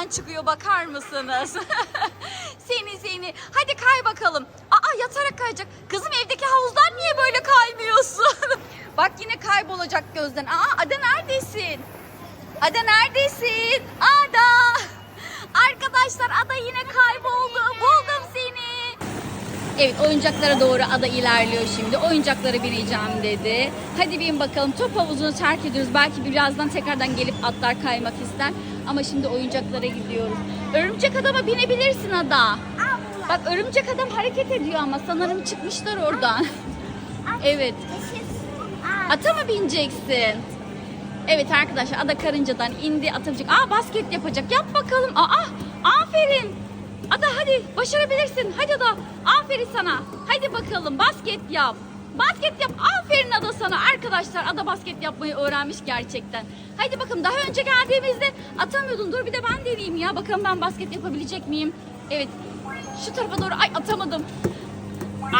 nereden çıkıyor bakar mısınız? seni seni. Hadi kay bakalım. Aa yatarak kayacak. Kızım evdeki havuzdan niye böyle kaymıyorsun? Bak yine kaybolacak gözden. Aa Ada neredesin? Ada neredesin? Ada. Arkadaşlar Ada yine kayboldu. Buldum seni. Evet oyuncaklara doğru ada ilerliyor şimdi. Oyuncaklara bineceğim dedi. Hadi bin bakalım. Top havuzunu terk ediyoruz. Belki birazdan tekrardan gelip atlar kaymak ister. Ama şimdi oyuncaklara gidiyoruz. Örümcek adama binebilirsin ada. Bak örümcek adam hareket ediyor ama sanırım çıkmışlar oradan. evet. Ata mı bineceksin? Evet arkadaşlar ada karıncadan indi binecek. Aa basket yapacak. Yap bakalım. Aa aferin. Ada hadi başarabilirsin. Hadi ada. Aferin sana. Hadi bakalım basket yap. Basket yap. Aferin Ada sana. Arkadaşlar Ada basket yapmayı öğrenmiş gerçekten. Hadi bakalım daha önce geldiğimizde atamıyordun. Dur bir de ben deneyeyim ya. Bakalım ben basket yapabilecek miyim? Evet. Şu tarafa doğru. Ay atamadım.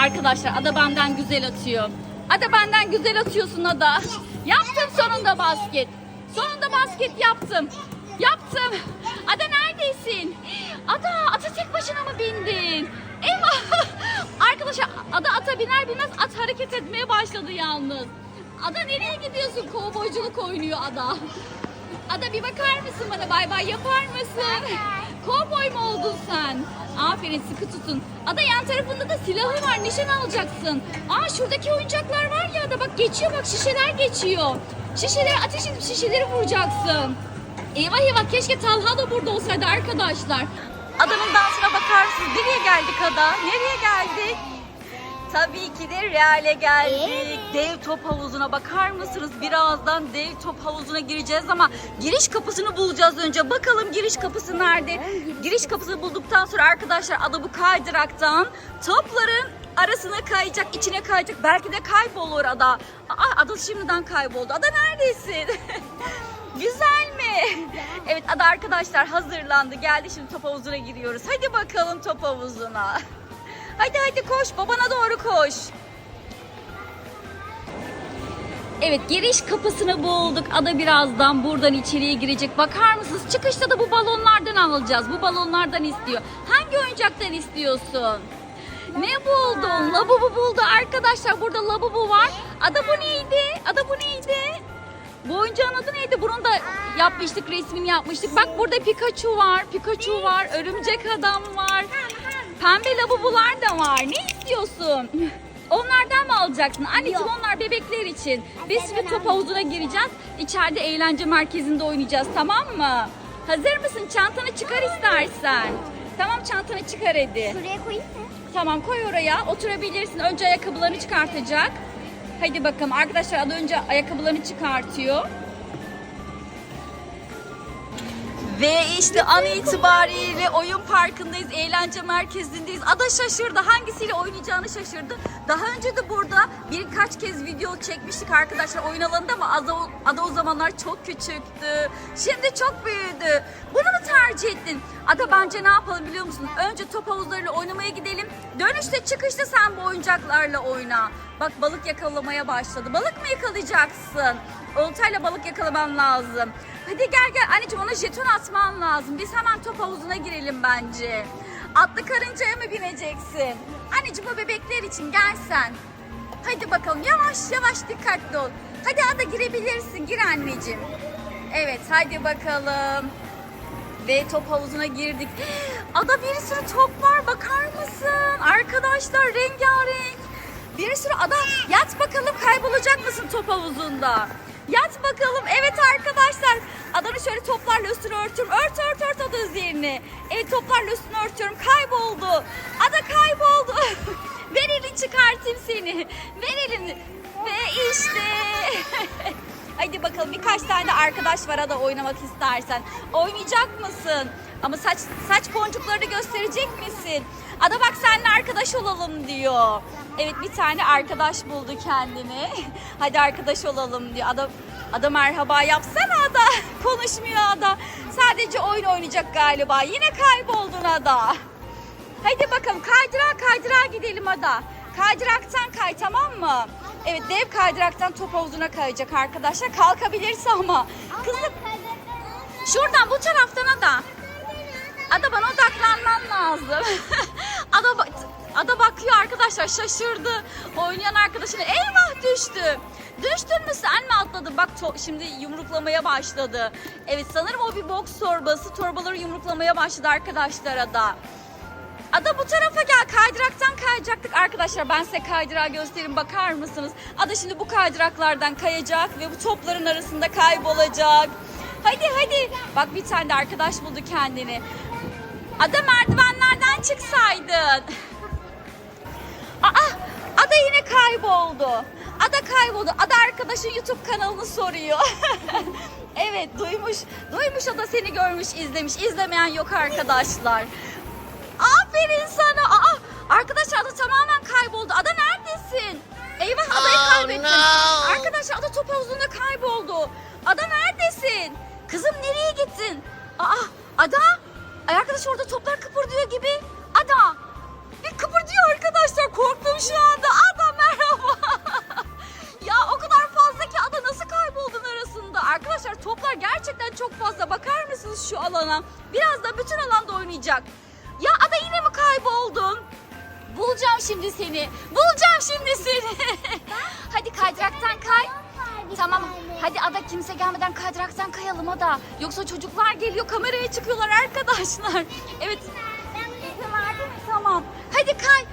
Arkadaşlar Ada benden güzel atıyor. Ada benden güzel atıyorsun Ada. Yaptım sonunda basket. Sonunda basket yaptım. Yaptım. Ada neredesin? Ada ata tek başına mı bindin? Ada ata biner binmez at hareket etmeye başladı yalnız. Ada nereye gidiyorsun? Kovboyculuk oynuyor Ada. Ada bir bakar mısın bana? Bay bay yapar mısın? Kovboy mu oldun sen? Aferin sıkı tutun. Ada yan tarafında da silahı var. Nişan alacaksın. Aa şuradaki oyuncaklar var ya da bak geçiyor bak şişeler geçiyor. Şişeleri ateş edip şişeleri vuracaksın. Eyvah eyvah keşke Talha da burada olsaydı arkadaşlar. Adamın dansına bakar mısınız? Nereye geldik Ada? Nereye geldik? Tabii ki de Real'e geldik. Dev top havuzuna bakar mısınız? Birazdan dev top havuzuna gireceğiz ama giriş kapısını bulacağız önce. Bakalım giriş kapısı nerede? Giriş kapısını bulduktan sonra arkadaşlar ada bu kaydıraktan topların arasına kayacak, içine kayacak. Belki de kaybolur ada. Aa, ada şimdiden kayboldu. Ada neredesin? Güzel mi? Evet ada arkadaşlar hazırlandı. Geldi şimdi top havuzuna giriyoruz. Hadi bakalım top havuzuna. Hadi hadi koş babana doğru koş. Evet giriş kapısını bulduk. Ada birazdan buradan içeriye girecek. Bakar mısınız? Çıkışta da bu balonlardan alacağız. Bu balonlardan istiyor. Hangi oyuncaktan istiyorsun? Ne buldun? Labubu buldu arkadaşlar. Burada labubu var. Ada bu neydi? Ada bu neydi? Bu oyuncağın adı neydi? Bunun da yapmıştık, resmini yapmıştık. Bak burada Pikachu var, Pikachu var, örümcek adam var. Pembe labubular da var. Ne istiyorsun? Onlardan mı alacaksın? Anneciğim onlar bebekler için. Biz şimdi top havuzuna gireceğiz. İçeride eğlence merkezinde oynayacağız tamam mı? Hazır mısın? Çantanı çıkar istersen. Tamam çantanı çıkar hadi. Şuraya koyayım mı? Tamam koy oraya. Oturabilirsin. Önce ayakkabılarını çıkartacak. Hadi bakalım arkadaşlar az önce ayakkabılarını çıkartıyor. Ve işte an itibariyle oyun parkındayız, eğlence merkezindeyiz. Ada şaşırdı, hangisiyle oynayacağını şaşırdı. Daha önce de burada birkaç kez video çekmiştik arkadaşlar oyun alanında ama Ada, Ada o zamanlar çok küçüktü. Şimdi çok büyüdü. Bunu mu tercih ettin? Ada bence ne yapalım biliyor musun? Önce top havuzlarıyla oynamaya gidelim. Dönüşte çıkışta sen bu oyuncaklarla oyna. Bak balık yakalamaya başladı. Balık mı yakalayacaksın? Oltayla balık yakalaman lazım. Hadi gel gel anneciğim ona jeton atman lazım. Biz hemen top havuzuna girelim bence. Atlı karıncaya mı bineceksin? Anneciğim o bebekler için gel sen. Hadi bakalım yavaş yavaş dikkatli ol. Hadi ada girebilirsin gir anneciğim. Evet hadi bakalım. Ve top havuzuna girdik. Ada bir sürü top var bakar mısın? Arkadaşlar rengarenk. Bir sürü ada yat bakalım kaybolacak mısın top havuzunda? Yat bakalım. Evet arkadaşlar. Adanı şöyle toplarla üstünü örtüyorum. Ört ört ört ada üzerini. Evet toplarla üstünü örtüyorum. Kayboldu. Ada kayboldu. Ver elini çıkartayım seni. Ver elini. Ve işte. Hadi bakalım birkaç tane arkadaş var da oynamak istersen. Oynayacak mısın? Ama saç saç boncuklarını gösterecek misin? Ada bak seninle arkadaş olalım diyor. Evet bir tane arkadaş buldu kendini. Hadi arkadaş olalım diyor. Ada Ada merhaba yapsana Ada. Konuşmuyor Ada. Sadece oyun oynayacak galiba. Yine kayboldun Ada. Hadi bakalım kaydırağa kaydırağa gidelim Ada. Kaydıraktan kay tamam mı? Evet dev kaydıraktan top havuzuna kayacak arkadaşlar. Kalkabilirse ama. Kızım şuradan bu taraftan Ada. Ada bana odaklanman lazım. Ada, bak- Ada bakıyor arkadaşlar şaşırdı. Oynayan arkadaşına eyvah düştü. Düştün mü sen mi atladın? Bak şimdi yumruklamaya başladı. Evet sanırım o bir boks torbası. Torbaları yumruklamaya başladı arkadaşlar Ada. Ada bu tarafa gel. Kaydıraktan kayacaktık arkadaşlar. Ben size kaydırağı göstereyim. Bakar mısınız? Ada şimdi bu kaydıraklardan kayacak ve bu topların arasında kaybolacak. Hadi hadi. Bak bir tane de arkadaş buldu kendini. Ada merdivenlerden çıksaydın. Aa, Ada yine kayboldu. Ada kayboldu. Ada arkadaşın YouTube kanalını soruyor. evet duymuş. Duymuş Ada seni görmüş, izlemiş. İzlemeyen yok arkadaşlar. Neredesin? Eyvah Ada'yı Oh, kaybettim. no. Arkadaşlar Ada top havuzunda kayboldu. Ada neredesin? Kızım nereye gittin? Aa, Ada. Ay arkadaş orada toplar kıpırdıyor gibi. Ada. Bir kıpırdıyor arkadaşlar. Korktum şu anda. Ada merhaba. ya o kadar fazla ki Ada nasıl kayboldun arasında? Arkadaşlar toplar gerçekten çok fazla. Bakar mısınız şu alana? Biraz da bütün alanda oynayacak. Ya Ada yine mi kayboldun? Bulacağım şimdi seni. Bulacağım şimdi seni. Hadi kaydıraktan kay. Tamam. Hadi Ada kimse gelmeden kaydıraktan kayalım Ada. Yoksa çocuklar geliyor kameraya çıkıyorlar arkadaşlar. Evet. Tamam. Hadi kay.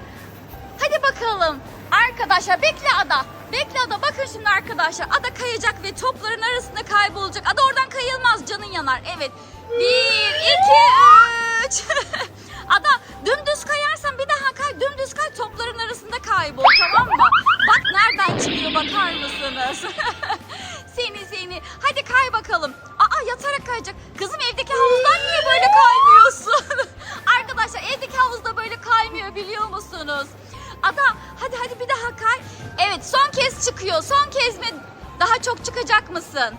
Hadi bakalım. Arkadaşlar bekle Ada. Bekle Ada. Bakın şimdi arkadaşlar. Ada kayacak ve topların arasında kaybolacak. Ada oradan kayılmaz. Canın yanar. Evet. Bir, iki, Ada hadi hadi bir daha kay. Evet son kez çıkıyor. Son kez mi? Daha çok çıkacak mısın?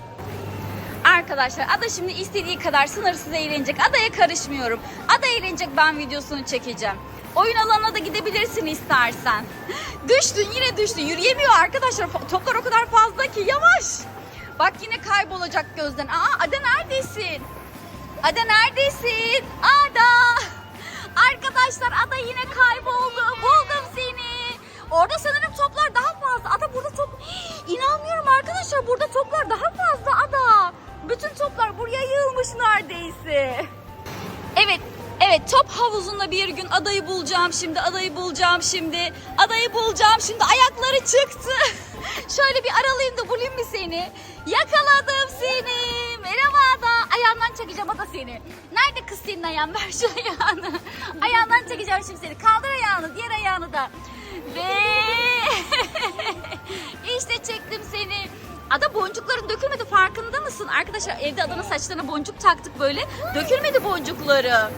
Arkadaşlar Ada şimdi istediği kadar sınırsız eğlenecek. Adaya karışmıyorum. Ada eğlenecek ben videosunu çekeceğim. Oyun alanına da gidebilirsin istersen. Düştün yine düştün. Yürüyemiyor arkadaşlar. Toplar o kadar fazla ki yavaş. Bak yine kaybolacak gözden. Aa Ada neredesin? Ada neredesin? Ada. Arkadaşlar Ada yine kayboldu. Buldum seni. Orada sanırım toplar daha fazla. Ada burada top... Hii, İnanmıyorum arkadaşlar burada toplar daha fazla Ada. Bütün toplar buraya yığılmış neredeyse. Evet, evet top havuzunda bir gün adayı bulacağım şimdi, adayı bulacağım şimdi, adayı bulacağım şimdi. Ayakları çıktı. Şöyle bir aralayayım da bulayım mı seni? Yakaladım seni. Merhaba ada. Ayağından çekeceğim ada seni. Nerede kız senin ayağın? Ver şu ayağını. Ayağından çekeceğim şimdi seni. Kaldır ayağını, diğer ayağını da. Ve işte çektim seni. Ada boncukların dökülmedi farkında mısın? Arkadaşlar evde adanın saçlarına boncuk taktık böyle. Dökülmedi boncukları.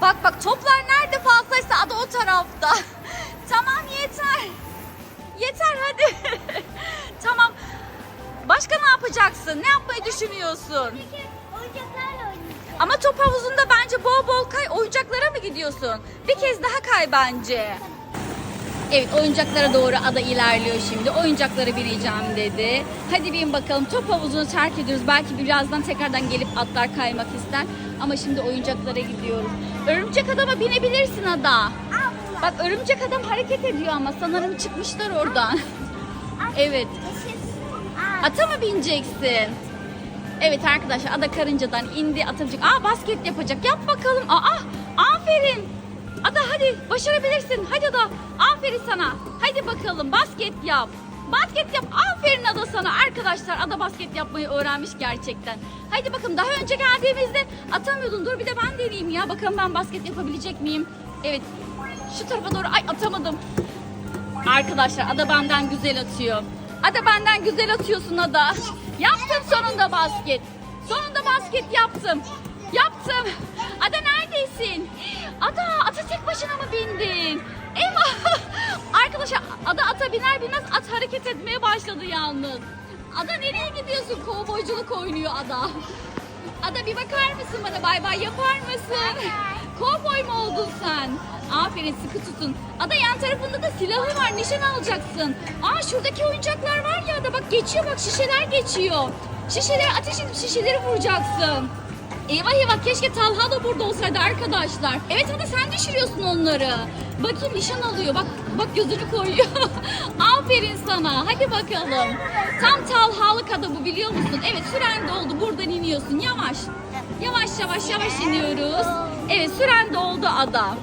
Bak bak toplar nerede fazlaysa ada o tarafta. tamam yeter. Yeter hadi. tamam. Başka ne yapacaksın? Ne yapmayı düşünüyorsun? Oyuncaklarla oynayacağım. Ama top havuzunda bence bol bol kay. Oyuncaklara mı gidiyorsun? Bir kez daha kay bence. Evet oyuncaklara doğru ada ilerliyor şimdi. Oyuncaklara bineceğim dedi. Hadi bin bakalım top havuzunu terk ediyoruz. Belki birazdan tekrardan gelip atlar kaymak ister. Ama şimdi oyuncaklara gidiyoruz. Örümcek adama binebilirsin ada. Bak örümcek adam hareket ediyor ama sanırım çıkmışlar oradan. evet. Ata mı bineceksin? Evet arkadaşlar ada karıncadan indi binecek. Aa basket yapacak. Yap bakalım. Aa aferin. Ada hadi başarabilirsin. Hadi ada. Aferin sana. Hadi bakalım basket yap. Basket yap. Aferin Ada sana. Arkadaşlar Ada basket yapmayı öğrenmiş gerçekten. Hadi bakalım daha önce geldiğimizde atamıyordun. Dur bir de ben deneyeyim ya. Bakalım ben basket yapabilecek miyim? Evet. Şu tarafa doğru. Ay atamadım. Arkadaşlar Ada benden güzel atıyor. Ada benden güzel atıyorsun Ada. Yaptım sonunda basket. Sonunda basket yaptım. Yaptım. Ada neredesin? Ada ata tek başına mı bindin? Eyvah. Arkadaşlar Ada ata biner binmez at hareket etmeye başladı yalnız. Ada nereye gidiyorsun? Kovboyculuk oynuyor Ada. Ada bir bakar mısın bana? Bay bay yapar mısın? Kovboy mu oldun sen? Aferin sıkı tutun. Ada yan tarafında da silahı var. Nişan alacaksın. Aa şuradaki oyuncaklar var ya da bak geçiyor bak şişeler geçiyor. Şişeleri ateş edip şişeleri vuracaksın. Eyvah eyvah keşke Talha da burada olsaydı arkadaşlar. Evet hadi sen düşürüyorsun onları. Bakayım nişan alıyor. Bak bak gözünü koyuyor. Aferin sana. Hadi bakalım. Tam Talhalık ada bu biliyor musun? Evet süren doldu. Buradan iniyorsun. Yavaş. Yavaş yavaş yavaş iniyoruz. Evet süren doldu ada.